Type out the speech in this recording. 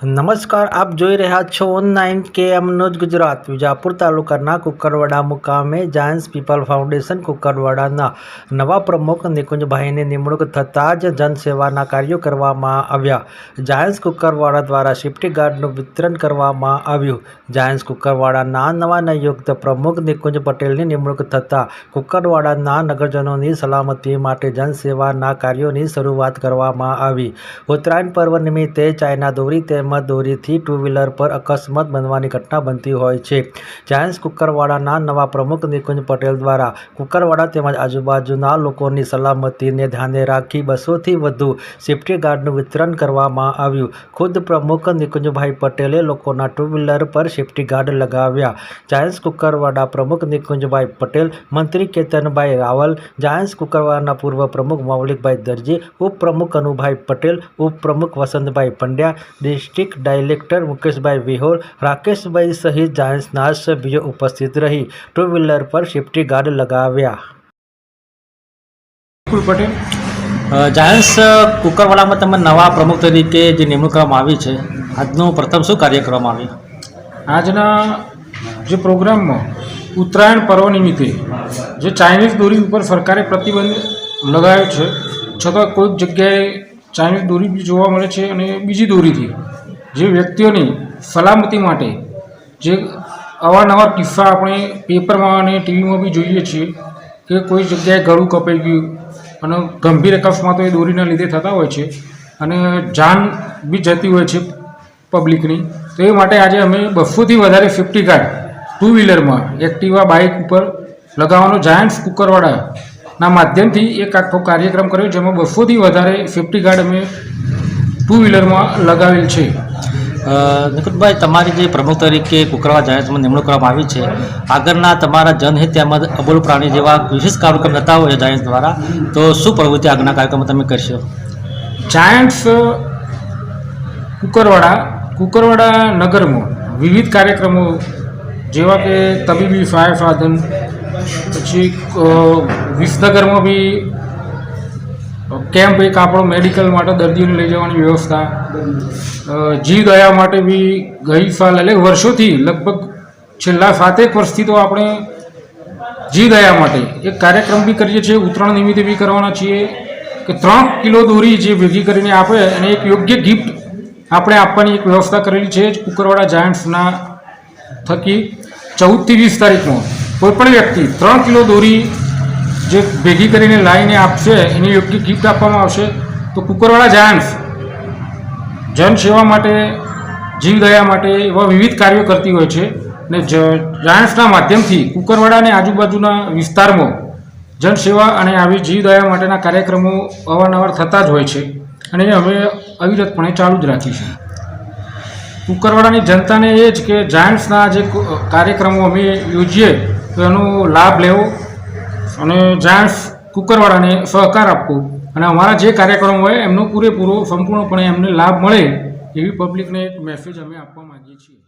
નમસ્કાર, આપ જોઈ રહ્યા છો ઓનલાઈન કે એમ જ ગુજરાત, વિજાપુર તાલુકાના કુકરવાડા મુકામે જાયન્સ પીપલ ફાઉન્ડેશન કુકરવાડાના નવા પ્રમુખ નિકુંજભાઈની નિમણૂક થતાં જ જનસેવાના કાર્યો કરવામાં આવ્યા. જાયન્સ કુકરવાડા દ્વારા સેફ્ટી ગાર્ડનું વિતરણ કરવામાં આવ્યું. જાયન્સ કુકરવાડાના નવા નિયુક્ત પ્રમુખ નિકુંજ પટેલની નિમણૂક થતાં કુકરવાડાના નગરજનોની સલામતી માટે જનસેવાના કાર્યોની શરૂઆત કરવામાં આવી. ઉત્તરાયણ પર્વ નિમિત્તે ચાઇના દોરી તેમજ દોરીથી ટુ વ્હીલર પર અકસ્માત બનવાની ઘટના બનતી હોય છે. જાયન્સ કુકરવાડાના નવા પ્રમુખ નિકુંજ પટેલ દ્વારા કુકરવાડા તેમજ આજુબાજુના લોકોની સલામતીને ધ્યાને રાખી બસોથી વધુ સેફ્ટી ગાર્ડનું વિતરણ કરવામાં આવ્યું. ખુદ પ્રમુખ નિકુંજભાઈ પટેલે લોકોના ટુ વ્હીલર પર સેફ્ટી ગાર્ડ લગાવ્યા. જાયન્સ કુકરવાડા પ્રમુખ નિકુંજભાઈ પટેલ, મંત્રી કેતનભાઈ રાવલ જાયન્સ કુકરવાડાના પૂર્વ પ્રમુખ મૌલિકભાઈ દરજી, ઉપપ્રમુખ અનુભાઈ પટેલ, ઉપપ્રમુખ વસંતભાઈ પંડ્યા, ડિસ્ટ્રિક્ટ ડાયરેક્ટર મુકેશભાઈ વિહોર રાકેશભાઈ સહિત જાયન્ટ્સના સભ્યો ઉપસ્થિત રહી ટુ વ્હીલર પર સેફ્ટી ગાર્ડ લગાવ્યા પટેલ જાયન્ટ્સ કુકરવાડામાં તમે નવા પ્રમુખ તરીકે જે નિમણૂક કરવામાં આવી છે આજનું પ્રથમ શું કાર્ય કરવામાં આવ્યું આજના જે પ્રોગ્રામમાં ઉત્તરાયણ પર્વ નિમિત્તે જે ચાઇનીઝ દોરી ઉપર સરકારે પ્રતિબંધ લગાવ્યો છે છતાં કોઈક જગ્યાએ ચાઇનીઝ દોરી બી જોવા મળે છે અને બીજી દોરીથી જે વ્યક્તિઓની સલામતી માટે જે અવારનવાર કિસ્સા આપણે પેપરમાં અને ટીવીમાં બી જોઈએ છીએ કે કોઈ જગ્યાએ ગળું કપાઈ ગયું અને ગંભીર અકસ્માતો એ દોરીના લીધે થતા હોય છે અને જાન બી જતી હોય છે પબ્લિકની, તો એ માટે આજે અમે બસોથી વધારે સેફ્ટી ગાર્ડ ટુ વ્હીલરમાં એક્ટિવા બાઇક ઉપર લગાવવાનો જાયન્ટ્સ કુકરવાળાના માધ્યમથી એક આખો કાર્યક્રમ કર્યો, જેમાં બસોથી વધારે સેફ્ટી ગાર્ડ અમે ટુ વ્હીલરમાં લગાવેલ છે. નિકુટભાઈ તમારી જે પ્રમુખ તરીકે કુકરાવા જાહેરમાં નિમણૂક કરવામાં આવી છે આગળના તમારા જનહિત તેમજ અબોલ પ્રાણી જેવા વિશેષ કાર્યક્રમ થતા હોય જાયન્ટ દ્વારા તો શું પ્રવૃત્તિ આગળના કાર્યક્રમ તમે કરશો? જાયન્ટ્સ કુકરવાડા કુકરવાડા નગરમાં વિવિધ કાર્યક્રમો જેવા કે તબીબી ફાયર સાધન પછી વિસનગરમાં બી કેમ્પ એક આપણો મેડિકલ માટે દર્દીઓને લઈ જવાની વ્યવસ્થા. જી ગયા માટે બી ગઈ સાલ એટલે વર્ષોથી લગભગ છેલ્લા સાતેક વર્ષથી તો આપણે જી ગયા માટે એક કાર્યક્રમ બી કરીએ છીએ ઉત્તરાયણ નિમિત્તે બી કરવાના છીએ કે ત્રણ કિલો દોરી જે ભેગી કરીને આપે અને એક યોગ્ય ગિફ્ટ આપણે આપવાની એક વ્યવસ્થા કરેલી છે કુકરવાડા જાયન્ટ્સના થકી ચૌદથી વીસ તારીખમાં કોઈપણ વ્યક્તિ ત્રણ કિલો દોરી જે ભેગી કરીને લાવીને આપશે, એની યોગ્ય ગિફ્ટ આપવામાં આવશે, તો કુકરવાળા જાયન્ટ્સ જનસેવા માટે જીવદયા માટે એવા વિવિધ કાર્યો કરતી હોય છે. ને જ જાયન્ટ્સના માધ્યમથી કુકરવાડા અને આજુબાજુના વિસ્તારમાં જનસેવા અને આવી જીવદયા માટેના કાર્યક્રમો અવારનવાર થતા જ હોય છે. અને એ અમે અવિરતપણે ચાલુ જ રાખીશું કુકરવાડાની જનતાને એ જ કે જાયન્ટ્સના જે કાર્યક્રમો અમે યોજીએ, તો એનો લાભ લેવો અને જાયન્ટ્સ કુકરવાળાને સહકાર આપવો. અને અમારા જે કાર્યક્રમ હોય, એમનો પૂરેપૂરો, સંપૂર્ણપણે એમને લાભ મળે એવી પબ્લિકને એક મેસેજ અમે આપવા માંગીએ છીએ.